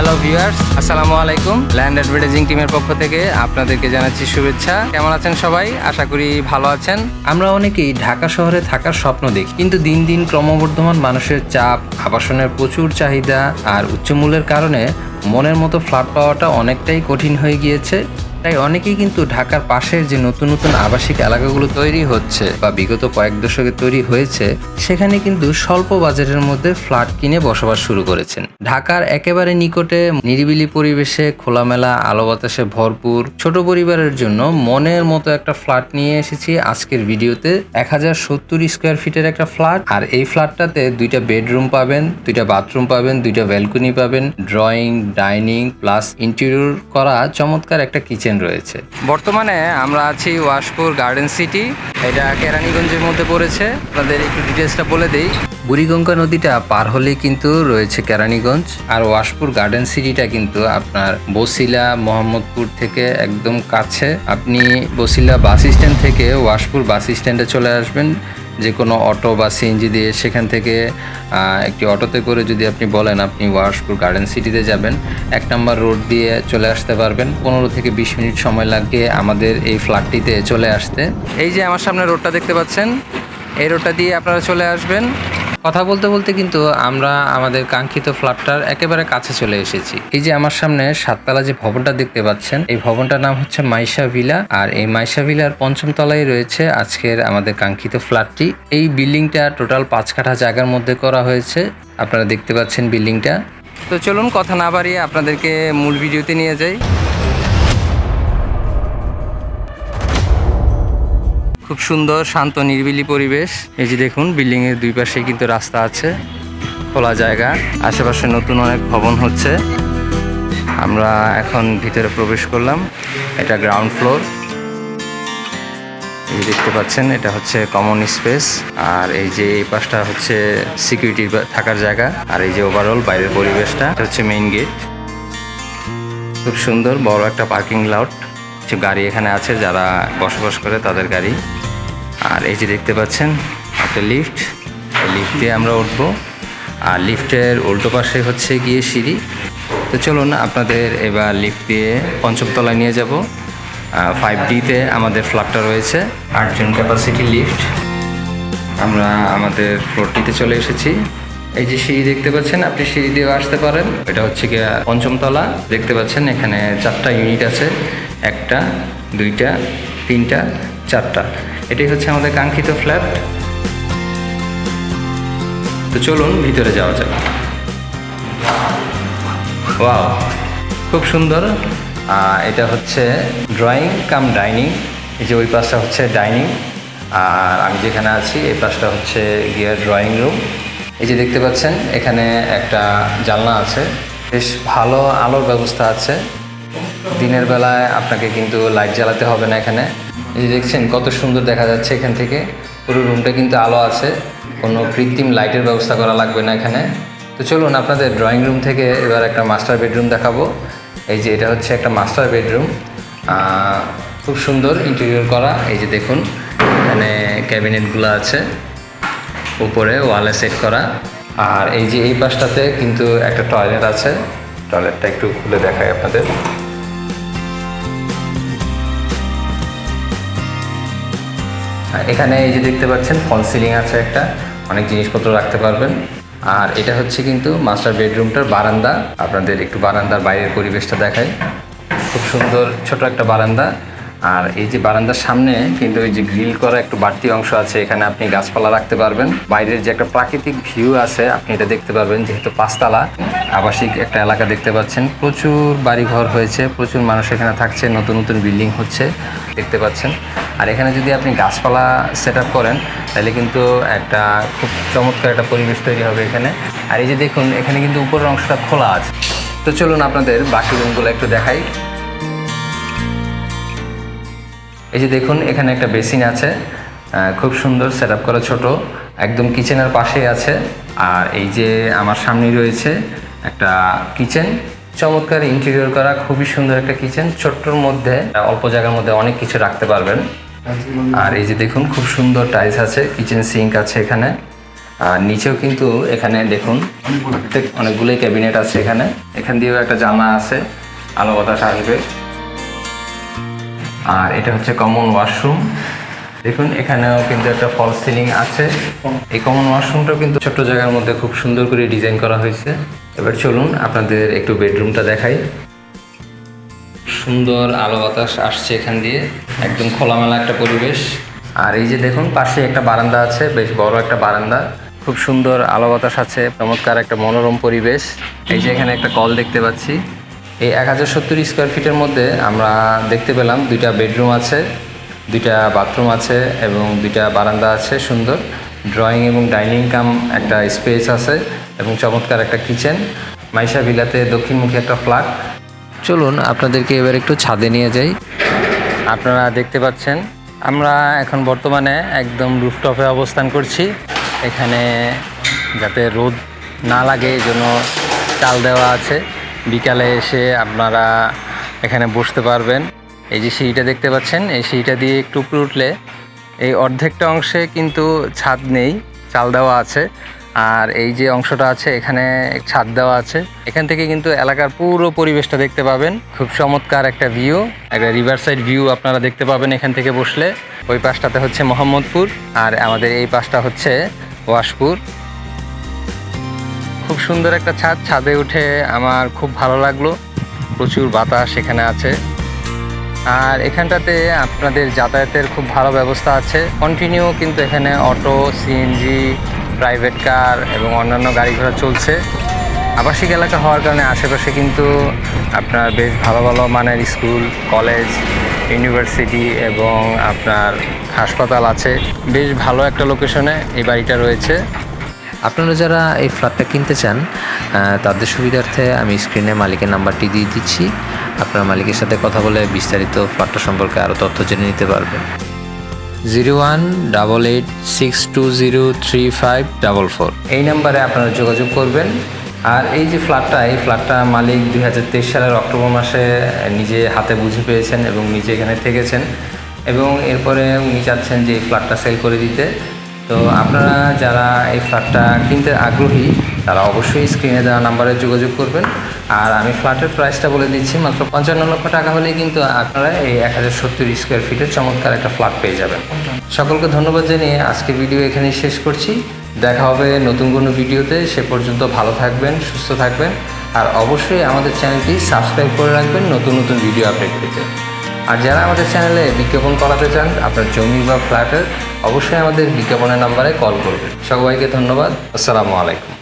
Hello viewers আসসালামু আলাইকুম land advertising টিমের পক্ষ থেকে আপনাদেরকে জানাচ্ছি শুভেচ্ছা। কেমন আছেন সবাই? আশা করি ভালো আছেন। আমরা অনেকেই ঢাকা শহরে থাকার স্বপ্ন দেখি, কিন্তু দিন দিন ক্রমবর্ধমান মানুষের চাপ, আবাসনের প্রচুর চাহিদা আর উচ্চমূল্যের কারণে মনের মতো ফ্ল্যাট পাওয়াটা অনেকটাই কঠিন হয়ে গিয়েছে। তাই অনেকেই কিন্তু ঢাকার পাশের যে নতুন নতুন আবাসিক এলাকাগুলো তৈরি হচ্ছে বা বিগত কয়েক দশকে তৈরি হয়েছে, সেখানে কিন্তু স্বল্প বাজেটের মধ্যে ফ্ল্যাট কিনে বসবাস শুরু করেছেন। ঢাকার একেবারে নিকটে নিরিবিলি পরিবেশে খোলামেলা, আলো বাতাসে ভরপুর, ছোট পরিবারের জন্য মনের মতো একটা ফ্ল্যাট নিয়ে এসেছি আজকের ভিডিওতে। এক হাজার সত্তর স্কোয়ার ফিটের একটা ফ্ল্যাট, আর এই ফ্ল্যাটটাতে দুইটা বেডরুম পাবেন, দুইটা বাথরুম পাবেন, দুইটা ব্যালকনি পাবেন, ড্রয়িং, ডাইনিং, প্লাস ইন্টেরিয়র করা চমৎকার একটা কিচেন রয়েছে। বর্তমানে আমরা আছি ওয়াশপুর গার্ডেন সিটি এটা কেরানীগঞ্জের মধ্যে পড়েছে। আপনাদের একটু ডিটেলসটা বলে দিই। বুড়িগঙ্গা নদীটা পার হলেই কিন্তু রয়েছে কেরানীগঞ্জ, আর ওয়াশপুর গার্ডেন সিটিটা কিন্তু আপনার বসিলা, মোহাম্মদপুর থেকে একদম কাছে। আপনি বসিলা বাস স্ট্যান্ড থেকে ওয়াশপুর বাস স্ট্যান্ডে চলে আসবেন। যে কোনো অটো বা সিএনজি দিয়ে সেখান থেকে একটি অটোতে করে যদি আপনি বলেন আপনি ওয়াশপুর গার্ডেন সিটিতে যাবেন, এক নম্বর রোড দিয়ে চলে আসতে পারবেন। পনেরো থেকে বিশ মিনিট সময় লাগে আমাদের এই ফ্ল্যাটটিতে চলে আসতে। এই যে আমার সামনে রোডটা দেখতে পাচ্ছেন, এই রোডটা দিয়ে আপনারা চলে আসবেন। কথা বলতে বলতে কিন্তু আমরা আমাদের কাঙ্ক্ষিত ফ্ল্যাটটার একেবারে কাছে চলে এসেছি। এই যে আমার সামনে সাততলা যে ভবনটা দেখতে পাচ্ছেন, এই ভবনটার নাম হচ্ছে মাইশা ভিলা। আর এই মাইশা ভিলার পঞ্চম তলায় রয়েছে আজকের আমাদের কাঙ্ক্ষিত ফ্ল্যাটটি। এই বিল্ডিংটা টোটাল পাঁচ কাঠা জায়গার মধ্যে করা হয়েছে। আপনারা দেখতে পাচ্ছেন বিল্ডিংটা। তো চলুন কথা না বাড়িয়ে আপনাদেরকে মূল ভিডিওতে নিয়ে যাই। খুব সুন্দর, শান্ত, নিরিবিলি পরিবেশ। এই যে দেখুন, বিল্ডিং এর দুই পাশে কিন্তু রাস্তা আছে, খোলা জায়গা, আশেপাশে নতুন অনেক ভবন হচ্ছে। আমরা এখন ভিতরে প্রবেশ করলাম, এটা গ্রাউন্ড ফ্লোর এই দেখতে পাচ্ছেন, এটা হচ্ছে কমন স্পেস আর এই যে এই পাশটা হচ্ছে সিকিউরিটি থাকার জায়গা। আর এই যে ওভারঅল বাইরের পরিবেশটা, এটা হচ্ছে মেইন গেট খুব সুন্দর, বড় একটা পার্কিং লট কিছু গাড়ি এখানে আছে, যারা বসবাস করে তাদের গাড়ি। আর এই যে দেখতে পাচ্ছেন, একটা লিফট লিফট দিয়ে আমরা উঠবো। আর লিফটের উল্টো পাশে হচ্ছে গিয়ে সিঁড়ি। তো চলুন, আপনাদের এবার লিফট দিয়ে পঞ্চম তলায় নিয়ে যাব। ফাইভ ডিতে আমাদের ফ্ল্যাটটা রয়েছে, আটজন ক্যাপাসিটি লিফট আমরা আমাদের ফ্লোরটিতে চলে এসেছি। এই যে সিঁড়ি দেখতে পাচ্ছেন, আপনি সিঁড়ি দিয়েও আসতে পারেন। এটা হচ্ছে গিয়ে পঞ্চমতলা। দেখতে পাচ্ছেন, এখানে চারটা ইউনিট আছে। একটা, দুইটা, তিনটা, চারটা। এটাই হচ্ছে আমাদের কাঙ্ক্ষিত ফ্ল্যাট তো চলুন, ভিতরে যাওয়া যাক। ওয়াও খুব সুন্দর। এটা হচ্ছে ড্রয়িং কাম ডাইনিং এই যে ওই পাশটা হচ্ছে ডাইনিং আর আমি যেখানে আছি, এই পাশটা হচ্ছে গিয়ে ড্রয়িং রুম এই যে দেখতে পাচ্ছেন, এখানে একটা জানলা আছে। বেশ ভালো আলোর ব্যবস্থা আছে। দিনের বেলায় আপনাকে কিন্তু লাইট জ্বালাতে হবে না এখানে। এই যে দেখছেন, কত সুন্দর দেখা যাচ্ছে এখান থেকে। পুরো রুমটা কিন্তু আলো আছে। কোনো কৃত্রিম লাইটের ব্যবস্থা করা লাগবে না এখানে। তো চলুন আপনাদের ড্রয়িং রুম থেকে এবার একটা মাস্টার বেডরুম দেখাবো। এই যে এটা হচ্ছে একটা মাস্টার বেডরুম খুব সুন্দর ইন্টেরিয়র করা। এই যে দেখুন, এখানে ক্যাবিনেটগুলো আছে। উপরে ওয়ালে সেট করা। আর এই যে এই পাশটাতে কিন্তু একটা টয়লেট আছে। টয়লেটটা একটু খুলে দেখাই আপনাদের। আর এখানে এই যে দেখতে পাচ্ছেন ফল সিলিং আছে একটা, অনেক জিনিসপত্র রাখতে পারবেন। আর এটা হচ্ছে কিন্তু মাস্টার বেডরুমটার বারান্দা। আপনাদের একটু বারান্দার বাইরের পরিবেশটা দেখায় খুব সুন্দর, ছোট একটা বারান্দা। আর এই যে বারান্দার সামনে কিন্তু ওই যে গ্রিল করা একটু বাড়তি অংশ আছে, এখানে আপনি গাছপালা রাখতে পারবেন। বাইরের যে একটা প্রাকৃতিক ভিউ আছে, আপনি এটা দেখতে পারবেন, যেহেতু পাঁচতলা। আবাসিক একটা এলাকা দেখতে পাচ্ছেন। প্রচুর বাড়িঘর হয়েছে, প্রচুর মানুষ এখানে থাকছে, নতুন নতুন বিল্ডিং হচ্ছে, দেখতে পাচ্ছেন। আর এখানে যদি আপনি গাছপালা সেট করেন, তাহলে কিন্তু একটা খুব চমৎকার একটা পরিবেশ তৈরি হবে এখানে। আর এই যে দেখুন, এখানে কিন্তু উপরের অংশটা খোলা আছে। তো চলুন আপনাদের বাকি রুমগুলো একটু দেখাই। এই যে দেখুন, এখানে একটা বেসিন আছে। খুব সুন্দর সেট আপ করা ছোট। একদম কিচেনের পাশেই আছে। আর এই যে আমার সামনেই রয়েছে একটা কিচেন চমৎকার ইন্টেরিয়র করা, খুবই সুন্দর একটা কিচেন ছোট্টর মধ্যে, অল্প জায়গার মধ্যে অনেক কিছু রাখতে পারবেন। আর এই যে দেখুন, খুব সুন্দর টাইলস আছে কিচেন সিঙ্ক আছে এখানে। আর নিচেও কিন্তু এখানে দেখুন, প্রত্যেক অনেকগুলোই ক্যাবিনেট আছে এখানে। এখান দিয়েও একটা জানলা আছে, আলো বাতাস আসবে। আর এটা হচ্ছে কমন ওয়াশরুম দেখুন, এখানেও কিন্তু একটা ফল সিলিং আছে। এই কমন ওয়াশরুমটাও কিন্তু ছোট্ট জায়গার মধ্যে খুব সুন্দর করে ডিজাইন করা হয়েছে। এবার চলুন আপনাদের একটু বেডরুমটা দেখাই। সুন্দর আলো বাতাস আসছে এখান দিয়ে। একদম খোলামেলা একটা পরিবেশ। আর এই যে দেখুন, পাশে একটা বারান্দা আছে, বেশ বড় একটা বারান্দা। খুব সুন্দর আলো বাতাস আছে, চমৎকার একটা মনোরম পরিবেশ। এই যে এখানে একটা কল দেখতে পাচ্ছি। এই এক হাজার সত্তর স্কোয়ার ফিটের মধ্যে আমরা দেখতে পেলাম দুইটা বেডরুম আছে, দুইটা বাথরুম আছে এবং দুইটা বারান্দা আছে সুন্দর। ড্রয়িং এবং ডাইনিং কাম একটা স্পেস আছে এবং চমৎকার একটা কিচেন। মাইশা ভিলাতে দক্ষিণমুখী একটা ফ্ল্যাট। চলুন আপনাদেরকে এবার একটু ছাদে নিয়ে যাই। আপনারা দেখতে পাচ্ছেন, আমরা এখন বর্তমানে একদম রুফটপে অবস্থান করছি। এখানে যাতে রোদ না লাগে এই জন্য চাল দেওয়া আছে। বিকালে এসে আপনারা এখানে বসতে পারবেন। এই যে সিঁড়িটা দেখতে পাচ্ছেন, এই সিঁড়িটা দিয়ে একটু উপরে উঠলে এই অর্ধেকটা অংশে কিন্তু ছাদ নেই, চাল দেওয়া আছে। আর এই যে অংশটা আছে, এখানে ছাদ দেওয়া আছে। এখান থেকে কিন্তু এলাকার পুরো পরিবেশটা দেখতে পাবেন। খুব চমৎকার একটা ভিউ একটা রিভার সাইড ভিউ আপনারা দেখতে পাবেন এখান থেকে বসলে। ওই পাশটাতে হচ্ছে মোহাম্মদপুর আর আমাদের এই পাশটা হচ্ছে ওয়াশপুর। খুব সুন্দর একটা ছাদ, ছাদে উঠে আমার খুব ভালো লাগল। প্রচুর বাতাস এখানে আছে। আর এখানটাতে আপনাদের যাতায়াতের খুব ভালো ব্যবস্থা আছে। কন্টিনিউ কিন্তু এখানে অটো সিএনজি প্রাইভেট কার এবং অন্যান্য গাড়ি ঘোড়া চলছে। আবাসিক এলাকা হওয়ার কারণে আশেপাশে কিন্তু আপনার বেশ ভালো ভালো মানের স্কুল, কলেজ, ইউনিভার্সিটি এবং আপনার হাসপাতাল আছে। বেশ ভালো একটা লোকেশনে এই বাড়িটা রয়েছে। আপনারা যারা এই ফ্ল্যাটটা কিনতে চান তাদের সুবিধার্থে আমি স্ক্রিনে মালিকের নাম্বারটি দিয়ে দিচ্ছি। আপনারা মালিকের সাথে কথা বলে বিস্তারিত ফ্ল্যাটটা সম্পর্কে আরও তথ্য জেনে নিতে পারবেন। Zero one double eight six two zero three five double four. এই নাম্বারে আপনারা যোগাযোগ করবেন। আর এই যে ফ্ল্যাটটা, এই ফ্ল্যাটটা মালিক দুই হাজার তেইশ সালের অক্টোবর মাসে নিজে হাতে বুঝে পেয়েছেন এবং নিজে এখানে থেকেছেন এবং এরপরে উনি চাচ্ছেন যে এই ফ্ল্যাটটা সেল করে দিতে। তো আপনারা যারা এই ফ্ল্যাটটা কিনতে আগ্রহী তারা অবশ্যই স্ক্রিনে দেওয়া নাম্বারে যোগাযোগ করবেন। আর আমি ফ্ল্যাটের প্রাইসটা বলে দিচ্ছি, মাত্র পঞ্চান্ন লক্ষ টাকা হলেই কিন্তু আপনারা এই এক হাজার সত্তর স্কোয়ার ফিটের চমৎকার একটা ফ্ল্যাট পেয়ে যাবেন। সকলকে ধন্যবাদ জানিয়ে আজকে ভিডিও এখানেই শেষ করছি। দেখা হবে নতুন কোনো ভিডিওতে সে পর্যন্ত ভালো থাকবেন, সুস্থ থাকবেন। আর অবশ্যই আমাদের চ্যানেলটি সাবস্ক্রাইব করে রাখবেন নতুন নতুন ভিডিও আপডেট পেতে। আর যারা আমাদের চ্যানেলে বিজ্ঞাপন করাতে চান, আপনার জমি বা ফ্ল্যাটের অবশ্যই আমাদের বিজ্ঞাপনের নাম্বারে কল করবেন। সবাইকে ধন্যবাদ। আসসালামু আলাইকুম।